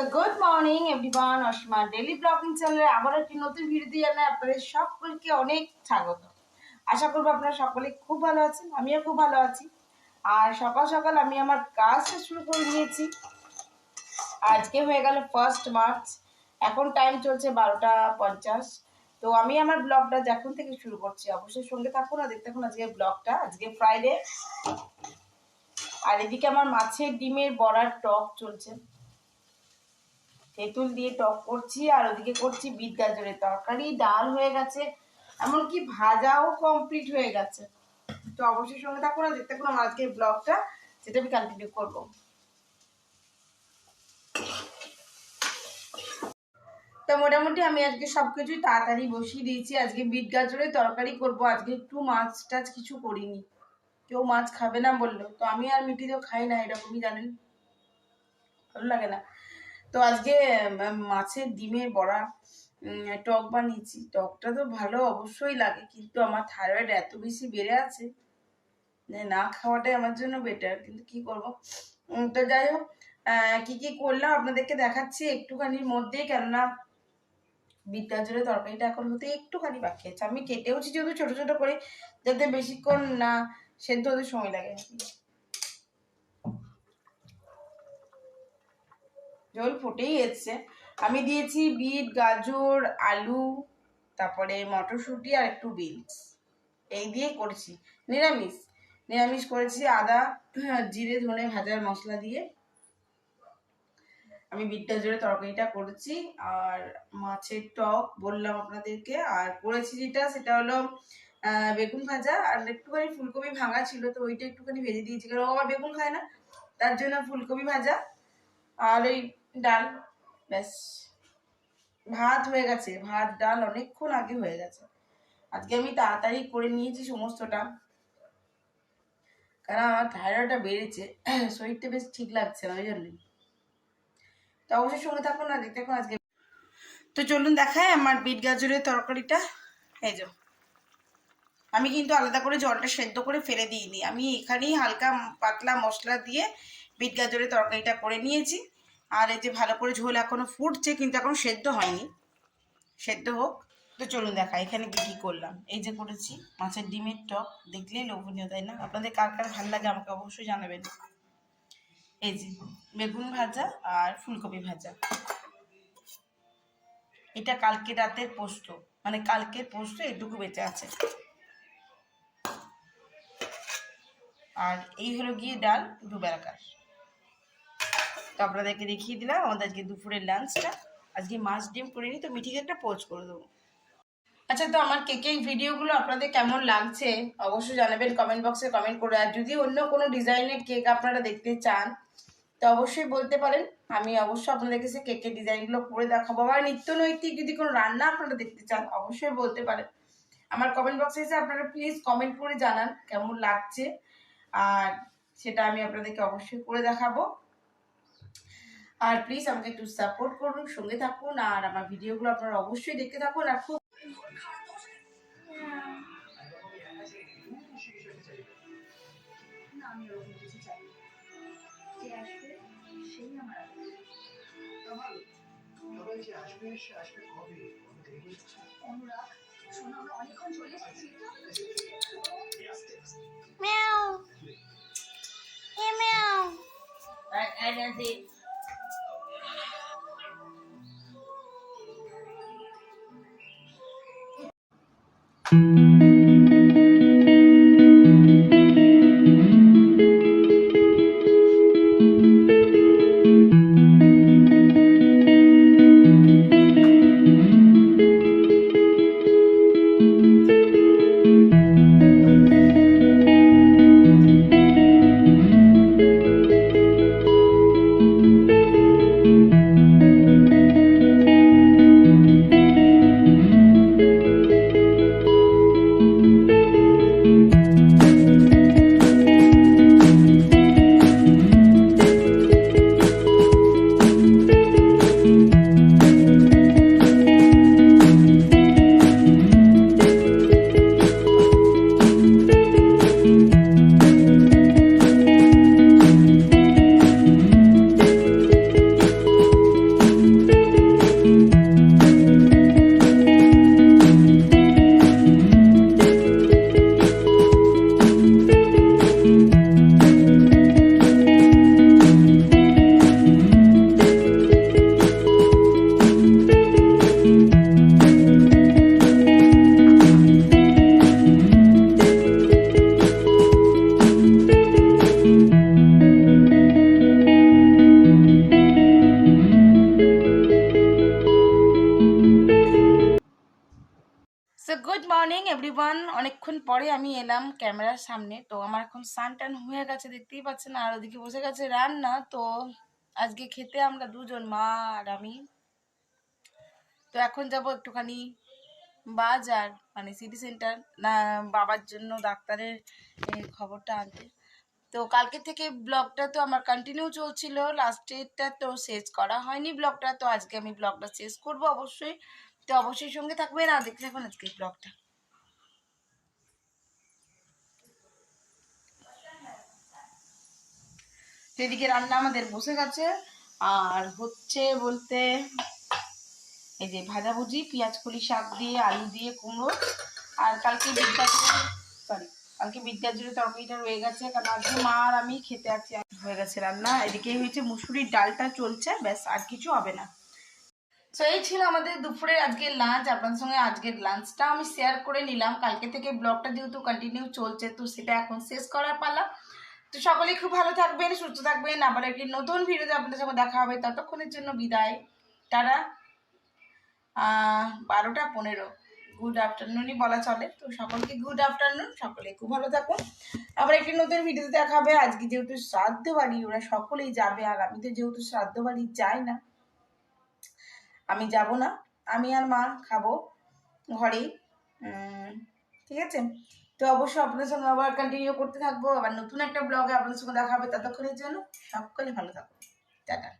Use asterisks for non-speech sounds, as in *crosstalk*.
তো good morning everyone Asima daily blogging চ্যানেলে আবার একটি নতুন ভিডিও দিয়ে জানাই আপনাদের সকলকে অনেক স্বাগত। আশা করব আপনারা সকলে খুব ভালো আছেন, আমিও খুব ভালো আছি। আর সকাল সকাল আমি আমার কাজটা শুরু করে নিয়েছি। আজকে হয়ে গেল ফার্স্ট মার্চ এখন টাইম চলছে বারোটা পঞ্চাশ। তো আমি আমার ব্লগটা যখন থেকে শুরু করছি। অবশ্যই সঙ্গে থাকুন আর দেখতে থাকুন আজকে ব্লগটা আজকে ফ্রাইডে আর এদিকে আমার মাছের ডিমের বড়ার টক চলছে। তেঁতুল দিয়ে টক করছি আর ওদিকে করছি বিট গাজরের তরকারি, ডাল হয়ে গেছে। এমনকি ভাজাও কমপ্লিট হয়ে গেছে। তো অবশ্যই সঙ্গে থাকুন আর দেখতে থাকুন আজকের ব্লগটা যেটা আমি কন্টিনিউ করব। তো মোটামুটি আমি আজকে সব কিছুই তাড়াতাড়ি বসিয়ে দিয়েছি। আজকে বিট গাজরের তরকারি করব। আজকে একটু মাছ টাছ কিছু করিনি। কেউ মাছ খাবে না বলল। তো আমি আর মিটি তো খাই না, এরকমই জানেন। ভালো লাগে না। তো আজকে মাছের ডিমের বড়া টক বানিয়েছি। টকটা তো ভালো অবশ্যই লাগে, কিন্তু আমার থাইরয়েড এত বেশি বেড়ে আছে না খাওয়াটাই আমার জন্য বেটার কিন্তু কি করব? তো যাই হোক কি কি করলাম আপনাদেরকে দেখাচ্ছি একটুখানির মধ্যেই। কেননা বিদ্যাজলের তরকারিটা এখন হতে একটুখানি বাকি আছে। আমি কেটেওছি যেহেতু ছোট ছোট করে, যাতে বেশিক্ষণ না সেদ্ধ হতে সময় লাগে। জল ফুটেই এসছে। আমি দিয়েছি বিট, গাজর, আলু, তারপরে মটরশুঁটি আর একটু বিনস। এই দিয়ে করেছি। নিরামিষ। নিরামিষ করেছি আদা, জিরে, ধনে ভাজার মশলা দিয়ে। আমি বিট গাজরের তরকারিটা করেছি। আর মাছের টক বললাম আপনাদেরকে। আর করেছি যেটা, সেটা হলো বেগুন ভাজা। আর একটুখানি ফুলকপি ভাঙা ছিল, তো ওইটা একটুখানি ভেজে দিয়েছি। কারণ ও আবার বেগুন খায় না। তার জন্য ফুলকপি ভাজা। আর ওই ডাল। ব্যাস। ভাত হয়ে গেছে। ভাত, ডাল অনেকক্ষণ আগে হয়ে গেছে। আজকে আমি তাড়াতাড়ি করে নিয়েছি সমস্তটা। কারণ আমার থাইরয়েডটা বেড়েছে। *clears throat* শরীরটা বেশ ঠিক লাগছে না, ওই জন্যই। তো অবশ্যই সঙ্গে থাকুন না দেখতে থাকুন আজকে। তো চলুন দেখায় আমার বিট গাজরের তরকারিটা। এই যে। আমি কিন্তু আলাদা করে জলটা সেদ্ধ করে ফেলে দিইনি। আমি এখানেই হালকা পাতলা মশলা দিয়ে বিট গাজরের তরকারিটা করে নিয়েছি। আর এই যে ভালো করে ঝোল এখনও ফুটছে, কিন্তু এখনও সেদ্ধ হয়নি। সেদ্ধ হোক। তো চলুন দেখা, এখানে কি কি করলাম। এই যে করেছি, মাছের ডিমের টক। দেখলেই লোভনীয়, তাই না? আপনাদের কার কার ভালো লাগে আমাকে অবশ্যই জানাবেন। এই যে বেগুন ভাজা আর ফুলকপি ভাজা। এটা কালকে রাতের পোস্ত। মানে কালকের পোস্ত এটুকু বেঁচে আছে। আর এই হলো গিয়ে ডাল দুবেলাকার। তো আপনাদেরকে দেখিয়ে দিলাম আমাদের আজকে দুপুরের লাঞ্চটা আজকে মাছ ডিম করে নিই তো মিঠিকে একটা পোস্ট করে দেবো। আচ্ছা তো আমার কেকের ভিডিওগুলো আপনাদের কেমন লাগছে? অবশ্যই জানাবেন কমেন্ট বক্সে কমেন্ট করে। আর যদি অন্য কোনো ডিজাইনের কেক আপনারা দেখতে চান, তো অবশ্যই বলতে পারেন। আমি অবশ্যই আপনাদের কাছে কেকের ডিজাইনগুলো করে দেখাবো। আবার নিত্য নৈতিক যদি কোনো রান্না আপনারা দেখতে চান, অবশ্যই বলতে পারেন। আমার কমেন্ট বক্সে এসে আপনারা প্লিজ কমেন্ট করে জানান কেমন লাগছে। আর সেটা আমি আপনাদেরকে অবশ্যই করে দেখাবো। আর প্লিজ আমাকে একটু সাপোর্ট করুন সঙ্গে থাকুন আর আমার ভিডিওগুলো আপনারা অবশ্যই দেখতে থাকুন আর খুব না। যে আসবে Música মর্নিং এভরিওয়ান অনেকক্ষণ পরে আমি এলাম ক্যামেরার সামনে। তো আমার এখন সান টান হয়ে গেছে, দেখতেই পাচ্ছেন। আর ওদিকে বসে গেছে রান্না। তো আজকে খেতে আমরা দুজন, মা আর আমি। তো এখন যাব একটুখানি বাজার মানে সিটি সেন্টার না, বাবার জন্য ডাক্তারের খবরটা আনতে। তো কালকে থেকে ব্লগটা তো আমার কন্টিনিউ চলছিল। লাস্টেরটা তো শেষ করা হয়নি ব্লগটা তো আজকে আমি ব্লগটা শেষ করব অবশ্যই। তো অবশ্যই সঙ্গে থাকবেন। আর দেখতে থাকুন আজকে ব্লগটা তো এদিকে রান্না আমাদের বসে গেছে। আর হচ্ছে বলতে এই যে ভাজাভুজি পেঁয়াজ কলি, শাক দিয়ে, আলু দিয়ে, কুমড়ো আর কালকে বিদ্যাজুড়ে সরি কালকে বিদ্যাজুড়ে তরকারিটা রয়ে গেছে। কারণ আজকে মা আর আমি খেতে আছি। হয়ে গেছে রান্না। এদিকে হয়েছে মুসুরির ডালটা চলছে, ব্যাস, আর কিছু হবে না। তো এই ছিল আমাদের দুপুরের আজকের লাঞ্চ আপনার সঙ্গে আজকের লাঞ্চটা আমি শেয়ার করে নিলাম। কালকে থেকে ব্লগটা যেহেতু কন্টিনিউ চলছে, তো সেটা এখন শেষ করার পালা। তো সকলেই খুব ভালো থাকবেন, সুস্থ থাকবেন। আবার একটি নতুন ভিডিওতে আপনাদের সঙ্গে দেখা হবে। ততক্ষণের জন্য বিদায়। তারা বারোটা পনেরো। গুড আফটারনুনই বলা চলে। তো সকলকে গুড আফটারনুন সকলে খুব ভালো থাকুন। আবার একটি নতুন ভিডিওতে দেখা হবে। আজকে যেহেতু শ্রাদ্ধ বাড়ি ওরা সকলেই যাবে। আর আমি তো যেহেতু শ্রাদ্ধ বাড়ি যাই না, আমি যাব না। আমি আর মা খাব ঘরেই। ঠিক আছে? তো অবশ্যই আপনাদের সঙ্গে আবার কন্টিনিউ করতে থাকব। আবার নতুন একটা ব্লগে আপনাদের সঙ্গে দেখা হবে। ততক্ষণের জন্য সকলে ভালো থাকব টাটা।